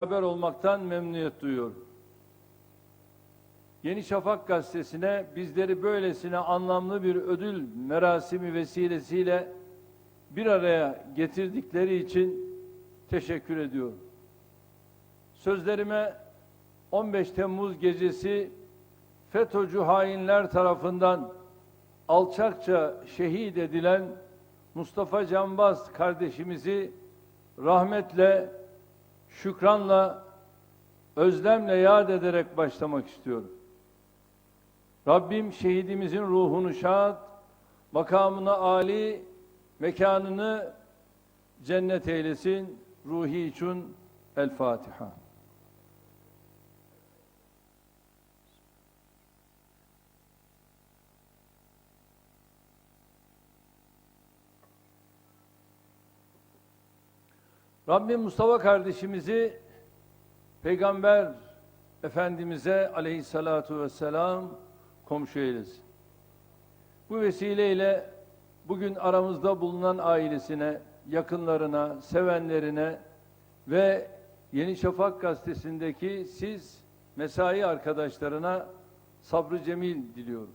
haber olmaktan memnuniyet duyuyorum. Yeni Şafak gazetesine bizleri böylesine anlamlı bir ödül merasimi vesilesiyle bir araya getirdikleri için teşekkür ediyorum. Sözlerime 15 Temmuz gecesi FETÖ'cü hainler tarafından alçakça şehit edilen Mustafa Canbaz kardeşimizi rahmetle, şükranla, özlemle yad ederek başlamak istiyorum. Rabbim şehidimizin ruhunu şad, makamına âli, mekanını cennet eylesin. Ruhi için El Fatiha. Rabbim Mustafa kardeşimizi Peygamber Efendimiz'e aleyhissalatu vesselam komşu eylesin. Bu vesileyle bugün aramızda bulunan ailesine, yakınlarına, sevenlerine ve Yeni Şafak gazetesindeki siz mesai arkadaşlarına sabrı cemil diliyorum.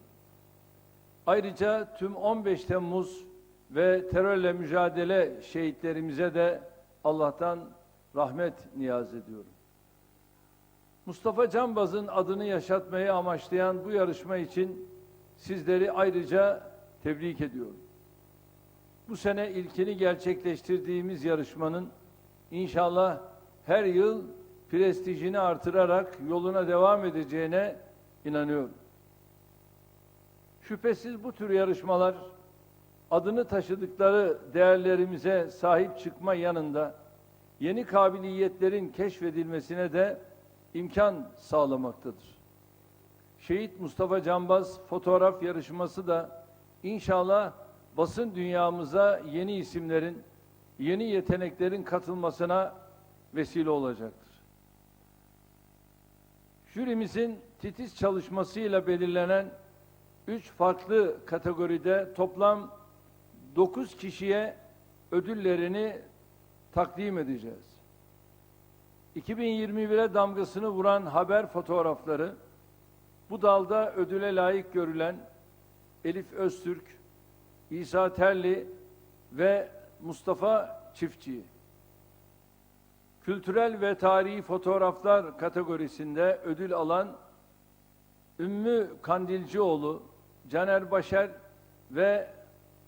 Ayrıca tüm 15 Temmuz ve terörle mücadele şehitlerimize de Allah'tan rahmet niyaz ediyorum. Mustafa Canbaz'ın adını yaşatmayı amaçlayan bu yarışma için sizleri ayrıca tebrik ediyorum. Bu sene ilkini gerçekleştirdiğimiz yarışmanın inşallah her yıl prestijini artırarak yoluna devam edeceğine inanıyorum. Şüphesiz bu tür yarışmalar adını taşıdıkları değerlerimize sahip çıkma yanında yeni kabiliyetlerin keşfedilmesine de imkan sağlamaktadır. Şehit Mustafa Canbaz fotoğraf yarışması da inşallah basın dünyamıza yeni isimlerin, yeni yeteneklerin katılmasına vesile olacaktır. Jürimizin titiz çalışmasıyla belirlenen üç farklı kategoride toplam 9 kişiye ödüllerini takdim edeceğiz. 2021'e damgasını vuran haber fotoğrafları, bu dalda ödüle layık görülen Elif Öztürk, İsa Terli ve Mustafa Çiftçi. Kültürel ve tarihi fotoğraflar kategorisinde ödül alan Ümmü Kandilcioğlu, Caner Başer ve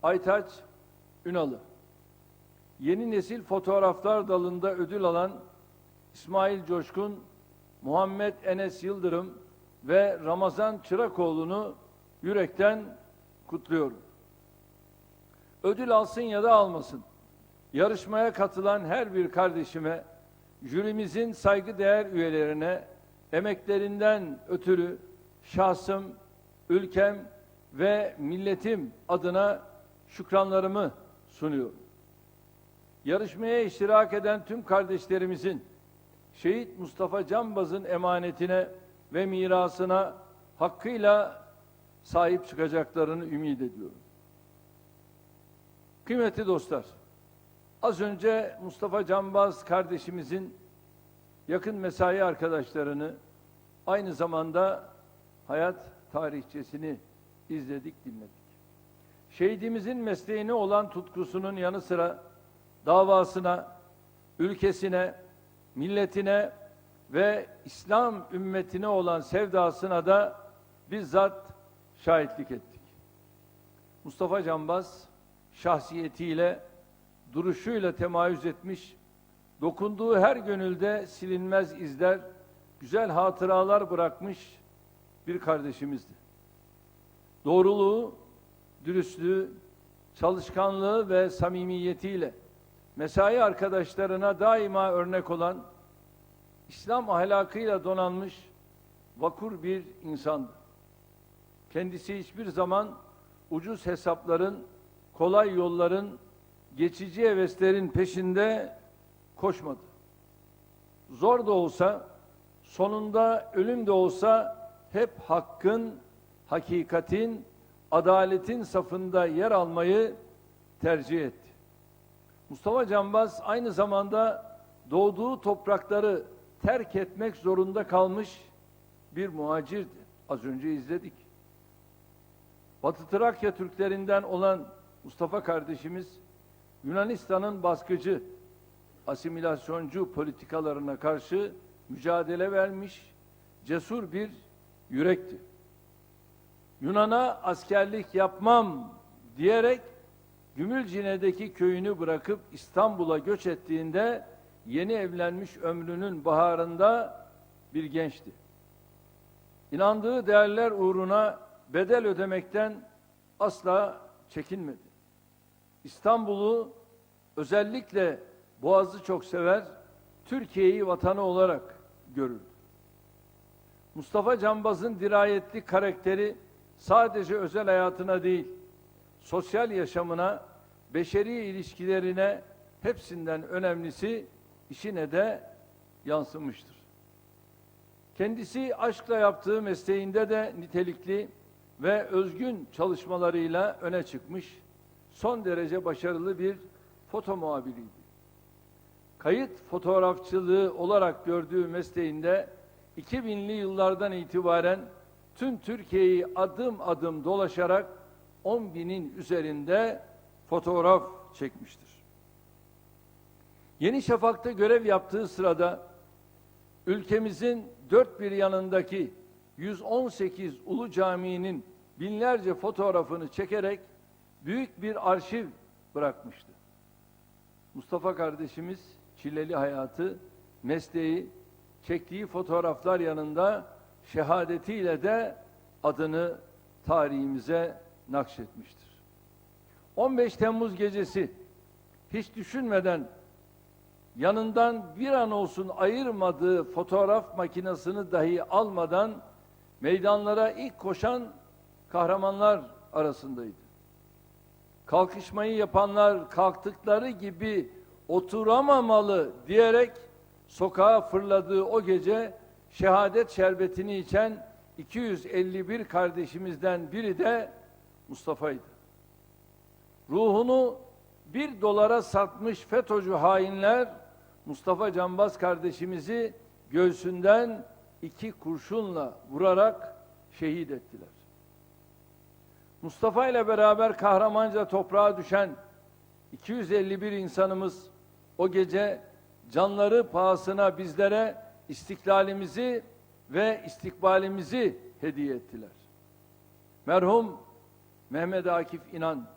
Aytaç Ünalı. Yeni nesil fotoğraflar dalında ödül alan İsmail Coşkun, Muhammed Enes Yıldırım ve Ramazan Çırakoğlu'nu yürekten kutluyorum. Ödül alsın ya da almasın. Yarışmaya katılan her bir kardeşime, jürimizin saygıdeğer üyelerine emeklerinden ötürü şahsım, ülkem ve milletim adına şükranlarımı sunuyorum. Yarışmaya iştirak eden tüm kardeşlerimizin Şehit Mustafa Canbaz'ın emanetine ve mirasına hakkıyla sahip çıkacaklarını ümit ediyorum. Kıymetli dostlar, az önce Mustafa Canbaz kardeşimizin yakın mesai arkadaşlarını aynı zamanda hayat tarihçesini izledik, dinledik. Şehidimizin mesleğine olan tutkusunun yanı sıra davasına, ülkesine, milletine ve İslam ümmetine olan sevdasına da bizzat şahitlik ettik. Mustafa Canbaz şahsiyetiyle, duruşuyla temayüz etmiş, dokunduğu her gönülde silinmez izler, güzel hatıralar bırakmış bir kardeşimizdi. Doğruluğu, dürüstlüğü, çalışkanlığı ve samimiyetiyle mesai arkadaşlarına daima örnek olan İslam ahlakıyla donanmış vakur bir insandı. Kendisi hiçbir zaman ucuz hesapların, kolay yolların, geçici heveslerin peşinde koşmadı. Zor da olsa, sonunda ölüm de olsa hep hakkın, hakikatin, adaletin safında yer almayı tercih etti. Mustafa Canbaz aynı zamanda doğduğu toprakları terk etmek zorunda kalmış bir muhacirdi. Az önce izledik. Batı Trakya Türklerinden olan Mustafa kardeşimiz Yunanistan'ın baskıcı, asimilasyoncu politikalarına karşı mücadele vermiş cesur bir yürekti. Yunan'a askerlik yapmam diyerek Gümülcine'deki köyünü bırakıp İstanbul'a göç ettiğinde yeni evlenmiş ömrünün baharında bir gençti. İnandığı değerler uğruna bedel ödemekten asla çekinmedi. İstanbul'u özellikle Boğaz'ı çok sever, Türkiye'yi vatanı olarak görürdü. Mustafa Cambaz'ın dirayetli karakteri sadece özel hayatına değil, sosyal yaşamına, beşeri ilişkilerine hepsinden önemlisi işine de yansımıştır. Kendisi aşkla yaptığı mesleğinde de nitelikli ve özgün çalışmalarıyla öne çıkmış, son derece başarılı bir foto muhabiriydi. Kayıt fotoğrafçılığı olarak gördüğü mesleğinde 2000'li yıllardan itibaren tüm Türkiye'yi adım adım dolaşarak 10 binin üzerinde fotoğraf çekmiştir. Yeni Şafak'ta görev yaptığı sırada ülkemizin dört bir yanındaki 118 Ulu Camii'nin binlerce fotoğrafını çekerek büyük bir arşiv bırakmıştı. Mustafa kardeşimiz çileli hayatı, mesleği, çektiği fotoğraflar yanında şehadetiyle de adını tarihimize nakşetmiştir. 15 Temmuz gecesi hiç düşünmeden yanından bir an olsun ayırmadığı fotoğraf makinesini dahi almadan meydanlara ilk koşan kahramanlar arasındaydı. Kalkışmayı yapanlar kalktıkları gibi oturamamalı diyerek sokağa fırladığı o gece şehadet şerbetini içen 251 kardeşimizden biri de Mustafa'ydı. Ruhunu bir dolara satmış FETÖ'cü hainler Mustafa Canbaz kardeşimizi göğsünden iki kurşunla vurarak şehit ettiler. Mustafa ile beraber kahramanca toprağa düşen 251 insanımız o gece canları pahasına bizlere istiklalimizi ve istikbalimizi hediye ettiler. Merhum Mehmet Akif İnan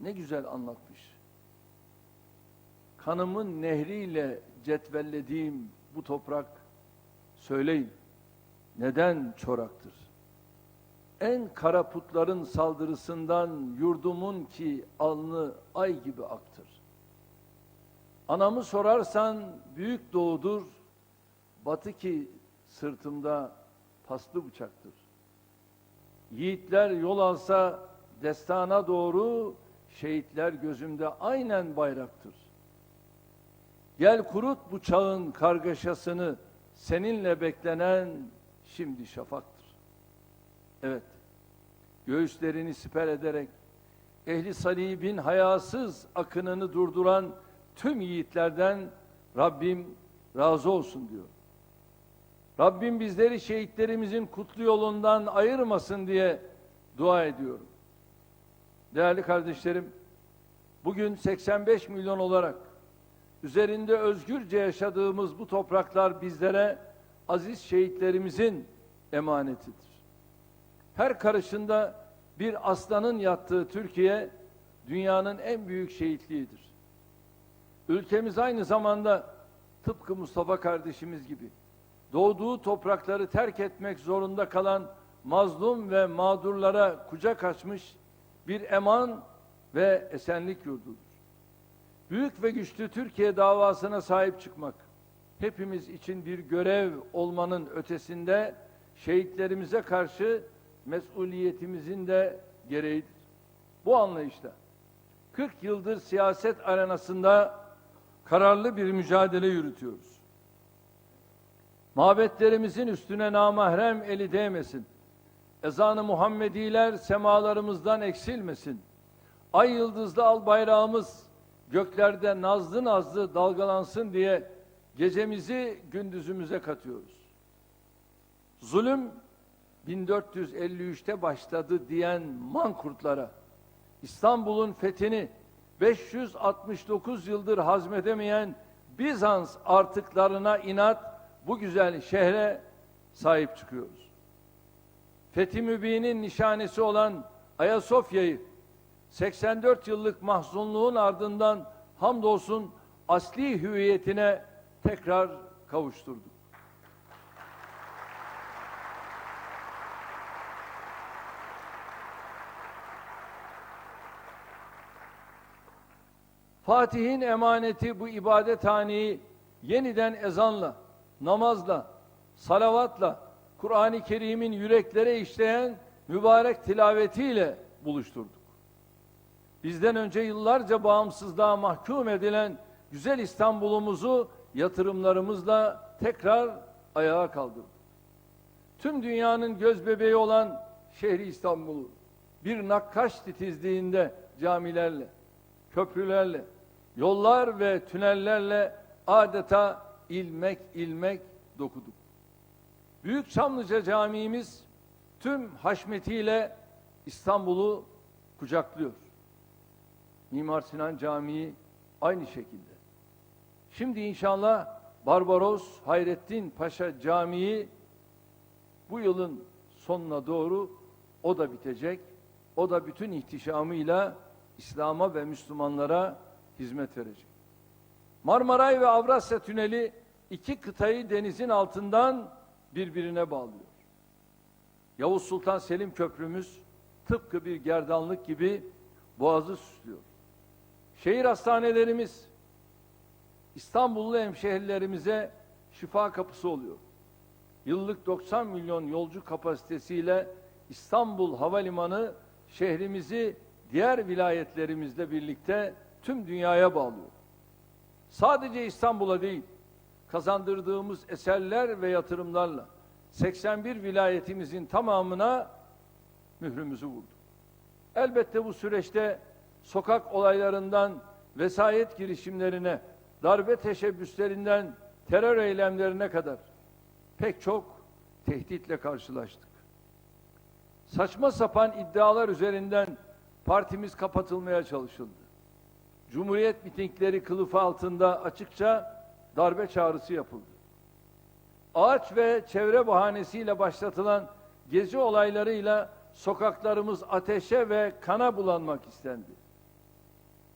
ne güzel anlatmış. Kanımın nehriyle cetvellediğim bu toprak söyleyin neden çoraktır? En kara putların saldırısından yurdumun ki alnı ay gibi aktır. Anamı sorarsan büyük doğudur, batı ki sırtımda paslı bıçaktır. Yiğitler yol alsa destana doğru, şehitler gözümde aynen bayraktır. Gel kurut bu çağın kargaşasını, seninle beklenen şimdi şafaktır. Evet, göğüslerini siper ederek, ehli salibin hayasız akınını durduran tüm yiğitlerden Rabbim razı olsun diyor. Rabbim bizleri şehitlerimizin kutlu yolundan ayırmasın diye dua ediyorum. Değerli kardeşlerim, bugün 85 milyon olarak üzerinde özgürce yaşadığımız bu topraklar bizlere aziz şehitlerimizin emanetidir. Her karışında bir aslanın yattığı Türkiye dünyanın en büyük şehitliğidir. Ülkemiz aynı zamanda tıpkı Mustafa kardeşimiz gibi doğduğu toprakları terk etmek zorunda kalan mazlum ve mağdurlara kucak açmış bir eman ve esenlik yurdudur. Büyük ve güçlü Türkiye davasına sahip çıkmak hepimiz için bir görev olmanın ötesinde şehitlerimize karşı mesuliyetimizin de gereğidir. Bu anlayışla 40 yıldır siyaset arenasında kararlı bir mücadele yürütüyoruz. Mabetlerimizin üstüne namahrem eli değmesin. Ezanı Muhammediler semalarımızdan eksilmesin. Ay yıldızlı al bayrağımız göklerde nazlı nazlı dalgalansın diye gecemizi gündüzümüze katıyoruz. Zulüm 1453'te başladı diyen mankurtlara İstanbul'un fethini 569 yıldır hazmedemeyen Bizans artıklarına inat bu güzel şehre sahip çıkıyoruz. Fethi Mübin'in nişanesi olan Ayasofya'yı 84 yıllık mahzunluğun ardından hamdolsun asli hüviyetine tekrar kavuşturduk. Fatih'in emaneti bu ibadethaneyi yeniden ezanla, namazla, salavatla, Kur'an-ı Kerim'in yüreklere işleyen mübarek tilavetiyle buluşturduk. Bizden önce yıllarca bağımsızlığa mahkum edilen güzel İstanbul'umuzu yatırımlarımızla tekrar ayağa kaldırdık. Tüm dünyanın göz bebeği olan şehri İstanbul'u bir nakkaş titizliğinde camilerle, köprülerle, yollar ve tünellerle adeta ilmek ilmek dokuduk. Büyük Çamlıca Camii'miz tüm haşmetiyle İstanbul'u kucaklıyor. Mimar Sinan Camii aynı şekilde. Şimdi inşallah Barbaros Hayrettin Paşa Camii bu yılın sonuna doğru o da bitecek. O da bütün ihtişamıyla İslam'a ve Müslümanlara hizmet verecek. Marmaray ve Avrasya Tüneli iki kıtayı denizin altından birbirine bağlıyor. Yavuz Sultan Selim Köprümüz tıpkı bir gerdanlık gibi boğazı süslüyor. Şehir hastanelerimiz İstanbullu hemşehrilerimize şifa kapısı oluyor. Yıllık 90 milyon yolcu kapasitesiyle İstanbul Havalimanı şehrimizi diğer vilayetlerimizle birlikte tüm dünyaya bağlıyor. Sadece İstanbul'a değil, kazandırdığımız eserler ve yatırımlarla 81 vilayetimizin tamamına mührümüzü vurduk. Elbette bu süreçte sokak olaylarından vesayet girişimlerine, darbe teşebbüslerinden terör eylemlerine kadar pek çok tehditle karşılaştık. Saçma sapan iddialar üzerinden partimiz kapatılmaya çalışıldı. Cumhuriyet mitingleri kılıfı altında açıkça darbe çağrısı yapıldı. Ağaç ve çevre bahanesiyle başlatılan gezi olaylarıyla sokaklarımız ateşe ve kana bulanmak istendi.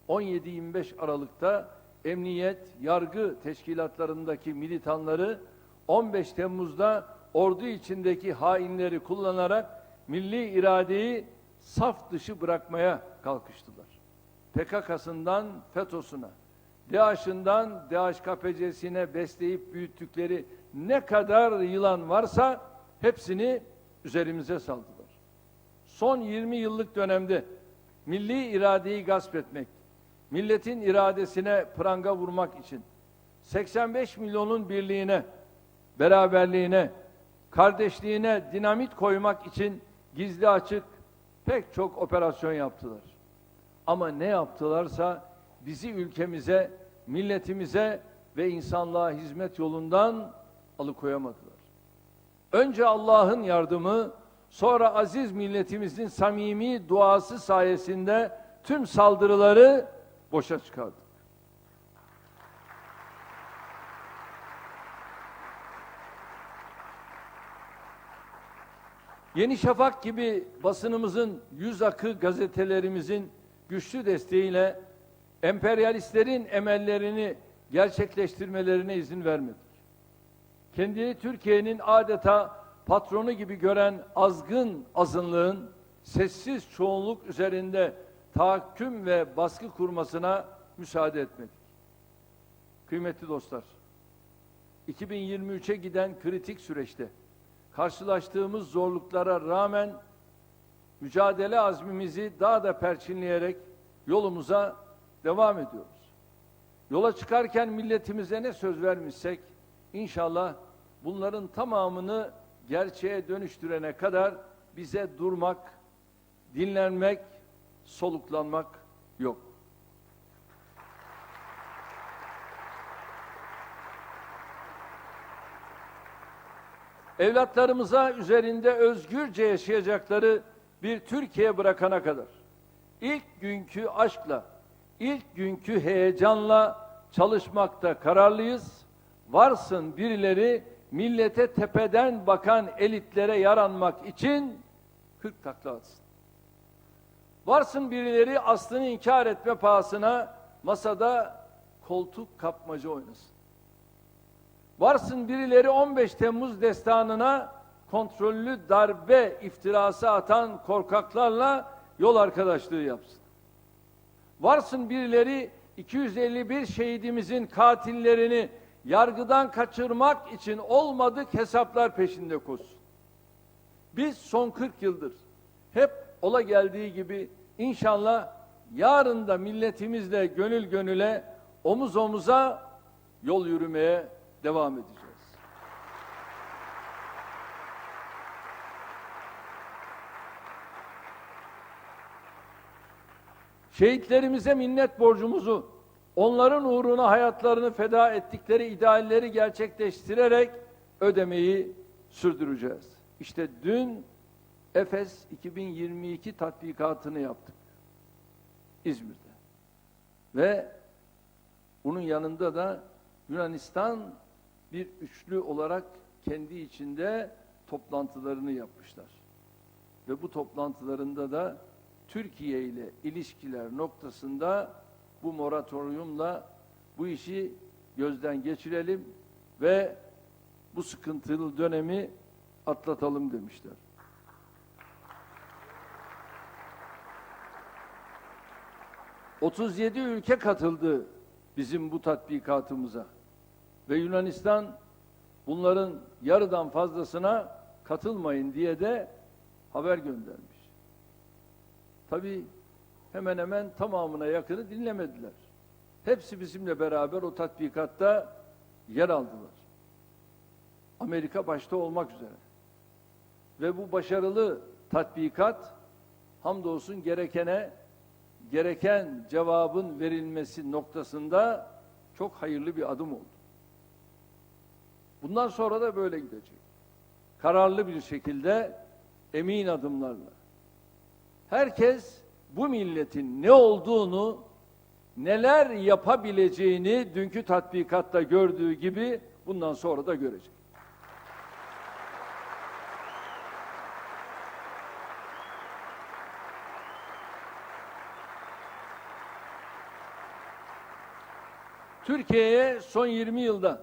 17-25 Aralık'ta emniyet, yargı teşkilatlarındaki militanları 15 Temmuz'da ordu içindeki hainleri kullanarak milli iradeyi saf dışı bırakmaya kalkıştılar. PKK'sından FETÖ'süne, DAEŞ'ından DAEŞ-KPC'sine besleyip büyüttükleri ne kadar yılan varsa hepsini üzerimize saldılar. Son 20 yıllık dönemde milli iradeyi gasp etmek, milletin iradesine pranga vurmak için 85 milyonun birliğine, beraberliğine, kardeşliğine dinamit koymak için gizli açık pek çok operasyon yaptılar. Ama ne yaptılarsa bizi ülkemize, milletimize ve insanlığa hizmet yolundan alıkoyamadılar. Önce Allah'ın yardımı, sonra aziz milletimizin samimi duası sayesinde tüm saldırıları boşa çıkardık. Yeni Şafak gibi basınımızın yüz akı gazetelerimizin güçlü desteğiyle emperyalistlerin emellerini gerçekleştirmelerine izin vermedik. Kendini Türkiye'nin adeta patronu gibi gören azgın azınlığın sessiz çoğunluk üzerinde tahakküm ve baskı kurmasına müsaade etmedik. Kıymetli dostlar, 2023'e giden kritik süreçte karşılaştığımız zorluklara rağmen mücadele azmimizi daha da perçinleyerek yolumuza devam ediyoruz. Yola çıkarken milletimize ne söz vermişsek inşallah bunların tamamını gerçeğe dönüştürene kadar bize durmak, dinlenmek, soluklanmak yok. evlatlarımıza üzerinde özgürce yaşayacakları bir Türkiye bırakana kadar ilk günkü aşkla, ilk günkü heyecanla çalışmakta kararlıyız. Varsın birileri millete tepeden bakan elitlere yaranmak için 40 takla atsın. Varsın birileri aslını inkar etme pahasına masada koltuk kapmaca oynasın. Varsın birileri 15 Temmuz destanına kontrollü darbe iftirası atan korkaklarla yol arkadaşlığı yapsın. Varsın birileri 251 şehidimizin katillerini yargıdan kaçırmak için olmadık hesaplar peşinde koşsun. Biz son 40 yıldır hep ola geldiği gibi inşallah yarın da milletimizle gönül gönüle omuz omuza yol yürümeye devam edeceğiz. Şehitlerimize minnet borcumuzu onların uğruna hayatlarını feda ettikleri idealleri gerçekleştirerek ödemeyi sürdüreceğiz. İşte dün Efes 2022 tatbikatını yaptık. İzmir'de. Ve bunun yanında da Yunanistan bir üçlü olarak kendi içinde toplantılarını yapmışlar. Ve bu toplantılarında da Türkiye ile ilişkiler noktasında bu moratoriumla bu işi gözden geçirelim ve bu sıkıntılı dönemi atlatalım demişler. ...37 ülke katıldı bizim bu tatbikatımıza. Ve Yunanistan bunların yarıdan fazlasına katılmayın diye de haber göndermiş. Tabii hemen hemen tamamına yakını dinlemediler. Hepsi bizimle beraber o tatbikatta yer aldılar. Amerika başta olmak üzere. Ve bu başarılı tatbikat hamdolsun gerekene gereken cevabın verilmesi noktasında çok hayırlı bir adım oldu. Bundan sonra da böyle gidecek. Kararlı bir şekilde emin adımlarla. Herkes bu milletin ne olduğunu, neler yapabileceğini dünkü tatbikatta gördüğü gibi bundan sonra da görecek. Türkiye'ye son 20 yılda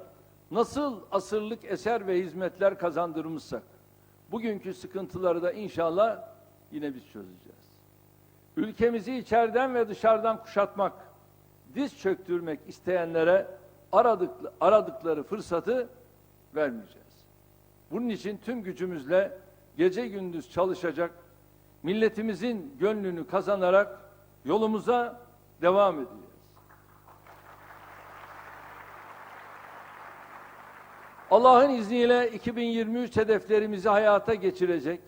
nasıl asırlık eser ve hizmetler kazandırmışsak, bugünkü sıkıntıları da inşallah yine biz çözeceğiz. Ülkemizi içeriden ve dışarıdan kuşatmak, diz çöktürmek isteyenlere aradık, aradıkları fırsatı vermeyeceğiz. Bunun için tüm gücümüzle gece gündüz çalışacak, milletimizin gönlünü kazanarak yolumuza devam edeceğiz. Allah'ın izniyle 2023 hedeflerimizi hayata geçirecek,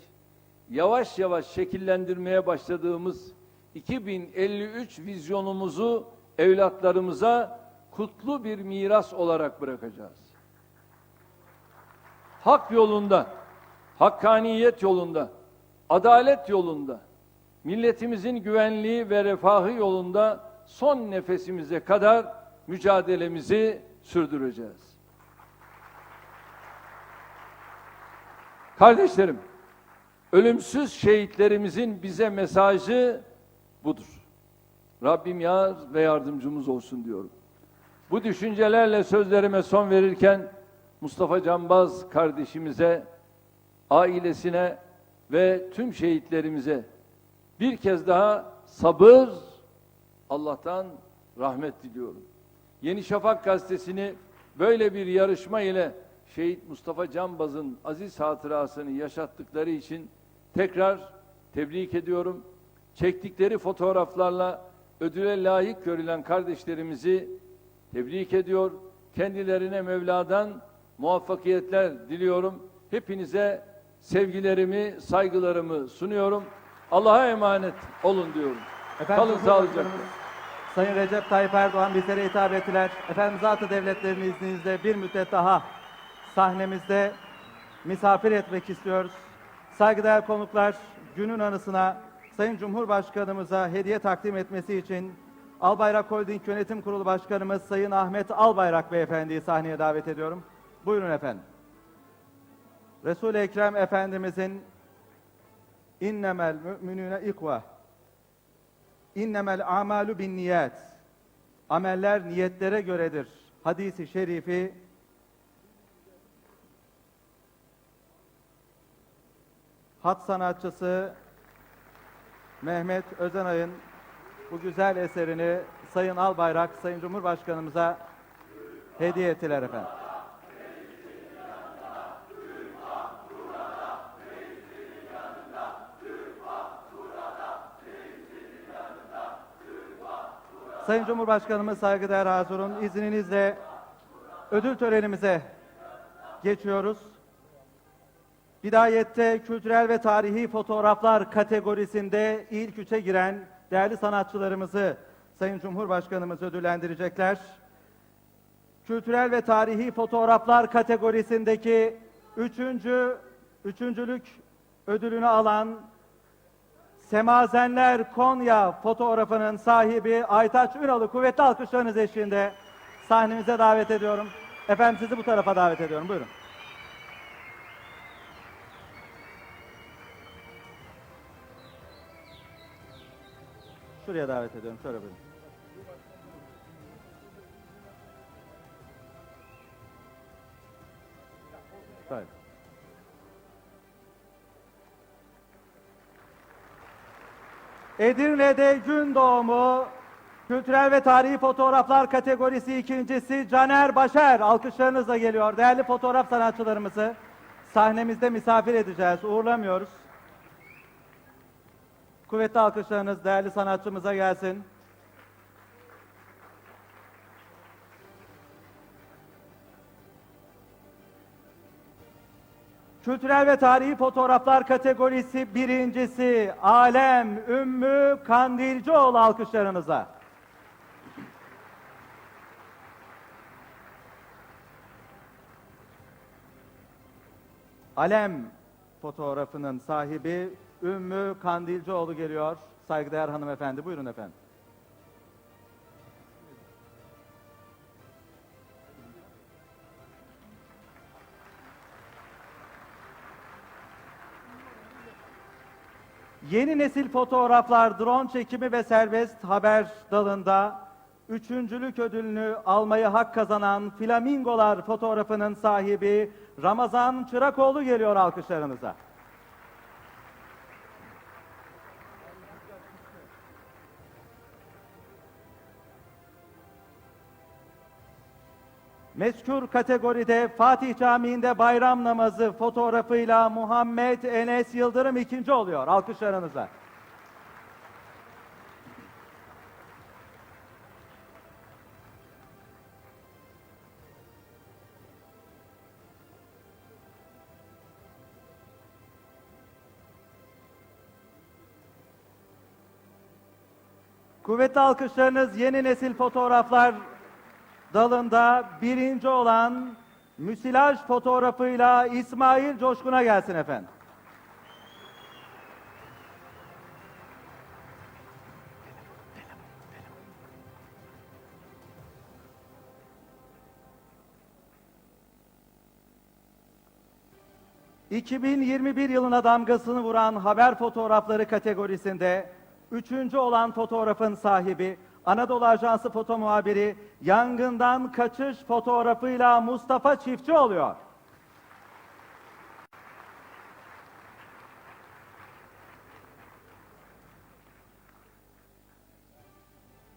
yavaş yavaş şekillendirmeye başladığımız 2053 vizyonumuzu evlatlarımıza kutlu bir miras olarak bırakacağız. Hak yolunda, hakkaniyet yolunda, adalet yolunda, milletimizin güvenliği ve refahı yolunda son nefesimize kadar mücadelemizi sürdüreceğiz. Kardeşlerim, ölümsüz şehitlerimizin bize mesajı budur. Rabbim yar ve yardımcımız olsun diyorum. Bu düşüncelerle sözlerime son verirken Mustafa Canbaz kardeşimize, ailesine ve tüm şehitlerimize bir kez daha sabır, Allah'tan rahmet diliyorum. Yeni Şafak gazetesini böyle bir yarışma ile Şehit Mustafa Canbaz'ın aziz hatırasını yaşattıkları için tekrar tebrik ediyorum. Çektikleri fotoğraflarla ödüle layık görülen kardeşlerimizi tebrik ediyor. Kendilerine Mevla'dan muvaffakiyetler diliyorum. Hepinize sevgilerimi, saygılarımı sunuyorum. Allah'a emanet olun diyorum. Efendim, Kalın sağlıcakla. Sayın Recep Tayyip Erdoğan bizlere hitap ettiler. Efendim zatı devletlerinin izninizle bir müddet daha sahnemizde misafir etmek istiyoruz. Saygıdeğer konuklar, günün anısına Sayın Cumhurbaşkanımıza hediye takdim etmesi için Albayrak Holding Yönetim Kurulu Başkanımız Sayın Ahmet Albayrak Beyefendi'yi sahneye davet ediyorum. Buyurun efendim. Resul-i Ekrem Efendimizin innemel müminüne ikva innemel amalu bin niyet ameller niyetlere göredir hadisi şerifi hat sanatçısı Mehmet Özenay'ın bu güzel eserini Sayın Albayrak, Sayın Cumhurbaşkanımıza hediye ettiler efendim. Sayın Cumhurbaşkanımız saygıdeğer Hazur'un izninizle ödül törenimize geçiyoruz. Bidayette kültürel ve tarihi fotoğraflar kategorisinde ilk üçe giren değerli sanatçılarımızı Sayın Cumhurbaşkanımız ödüllendirecekler. Kültürel ve tarihi fotoğraflar kategorisindeki üçüncü, üçüncülük ödülünü alan Semazenler Konya fotoğrafının sahibi Aytaç Ünal'ı kuvvetli alkışlarınız eşliğinde sahnemize davet ediyorum. Efendim sizi bu tarafa davet ediyorum. Buyurun. Şuraya davet ediyorum. Şöyle buyurun. Tabii. Edirne'de gün doğumu kültürel ve tarihi fotoğraflar kategorisi ikincisi Caner Başer alkışlarınızla geliyor. Değerli fotoğraf sanatçılarımızı sahnemizde misafir edeceğiz. Uğurlamıyoruz. Kuvvetli alkışlarınız değerli sanatçımıza gelsin. Kültürel ve tarihi fotoğraflar kategorisi birincisi Alem Ümmü Kandilcioğlu alkışlarınıza. Alem fotoğrafının sahibi Ümmü Kandilcioğlu geliyor. Saygıdeğer hanımefendi. Buyurun efendim. Yeni nesil fotoğraflar, drone çekimi ve serbest haber dalında üçüncülük ödülünü almaya hak kazanan Flamingolar fotoğrafının sahibi Ramazan Çırakoğlu geliyor alkışlarınıza. Mezkur kategoride Fatih Camii'nde bayram namazı fotoğrafıyla Muhammed Enes Yıldırım ikinci oluyor. Alkışlarınıza. Kuvvetli alkışlarınız yeni nesil fotoğraflar dalında birinci olan müsilaj fotoğrafıyla İsmail Coşkun'a gelsin efendim. ...2021 yılına damgasını vuran haber fotoğrafları kategorisinde... ...üçüncü olan fotoğrafın sahibi... Anadolu Ajansı foto muhabiri yangından kaçış fotoğrafıyla Mustafa Çiftçi oluyor.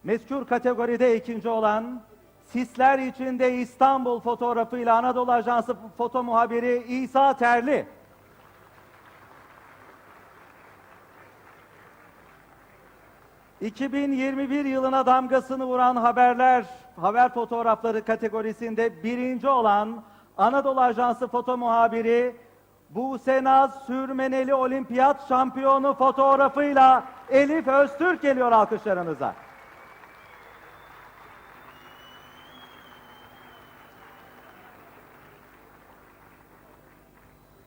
Mezkur kategoride ikinci olan Sisler içinde İstanbul fotoğrafıyla Anadolu Ajansı foto muhabiri İsa Terli. ...2021 yılına damgasını vuran haberler, haber fotoğrafları kategorisinde birinci olan Anadolu Ajansı foto muhabiri Buse Naz Sürmeneli Olimpiyat şampiyonu fotoğrafıyla Elif Öztürk geliyor alkışlarınıza.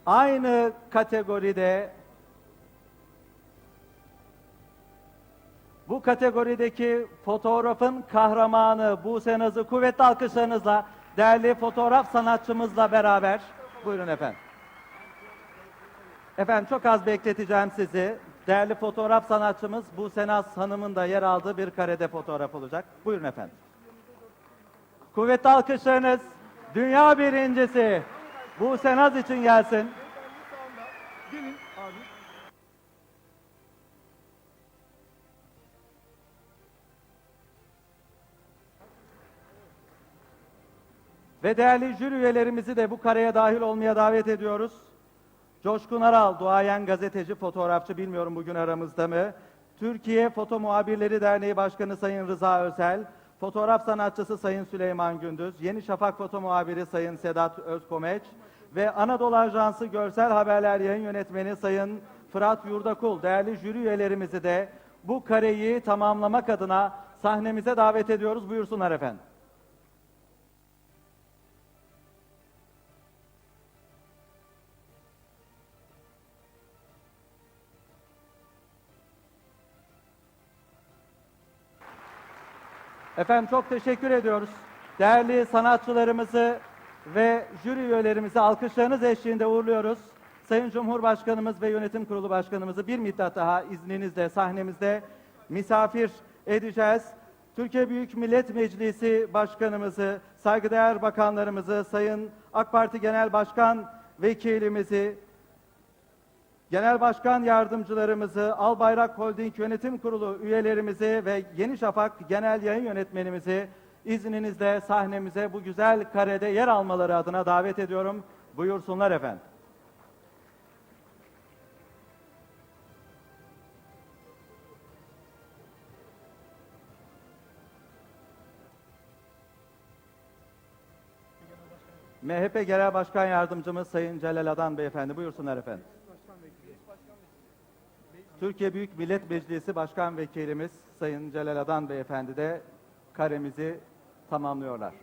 Aynı kategoride kategorideki fotoğrafın kahramanı Buse Naz'ı kuvvetli alkışlarınızla değerli fotoğraf sanatçımızla beraber buyurun efendim. Efendim çok az bekleteceğim sizi. Değerli fotoğraf sanatçımız Buse Naz Hanım'ın da yer aldığı bir karede fotoğraf olacak. Buyurun efendim. Kuvvetli alkışlarınız dünya birincisi Buse Naz için gelsin. Ve değerli jüri üyelerimizi de bu kareye dahil olmaya davet ediyoruz. Coşkun Aral, duayen gazeteci, fotoğrafçı, bilmiyorum bugün aramızda mı? Türkiye Foto Muhabirleri Derneği Başkanı Sayın Rıza Özel, fotoğraf sanatçısı Sayın Süleyman Gündüz, Yeni Şafak Foto Muhabiri Sayın Sedat Özkomeç ve Anadolu Ajansı Görsel Haberler Yayın Yönetmeni Sayın Fırat Yurdakul, değerli jüri üyelerimizi de bu kareyi tamamlamak adına sahnemize davet ediyoruz. Buyursunlar efendim. Efendim çok teşekkür ediyoruz. Değerli sanatçılarımızı ve jüri üyelerimizi alkışlarınız eşliğinde uğurluyoruz. Sayın Cumhurbaşkanımız ve Yönetim Kurulu Başkanımızı bir müddet daha izninizle sahnemizde misafir edeceğiz. Türkiye Büyük Millet Meclisi Başkanımızı, saygıdeğer bakanlarımızı, Sayın AK Parti Genel Başkan Vekilimizi, Genel Başkan Yardımcılarımızı, Albayrak Holding Yönetim Kurulu üyelerimizi ve Yeni Şafak Genel Yayın Yönetmenimizi izninizle sahnemize bu güzel karede yer almaları adına davet ediyorum. Buyursunlar efendim. MHP Genel Başkan Yardımcımız Sayın Celal Adan Beyefendi. Buyursunlar efendim. Türkiye Büyük Millet Meclisi Başkan Vekilimiz Sayın Celal Adan Beyefendi de karemizi tamamlıyorlar.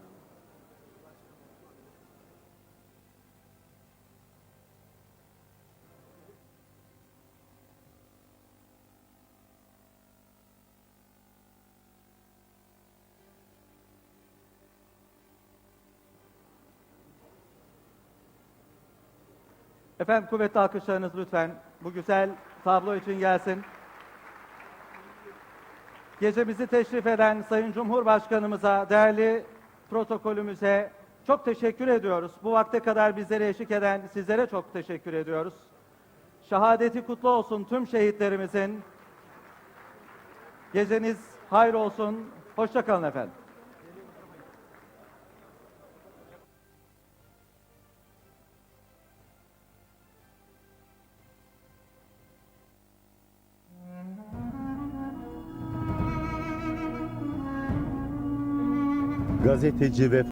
Efendim kuvvetli alkışlarınız lütfen bu güzel tablo için gelsin. Gecemizi teşrif eden Sayın Cumhurbaşkanımıza, değerli protokolümüze çok teşekkür ediyoruz. Bu vakte kadar bizlere eşlik eden sizlere çok teşekkür ediyoruz. Şehadeti kutlu olsun tüm şehitlerimizin. Geceniz hayır olsun. Hoşça kalın efendim. Gazeteci ve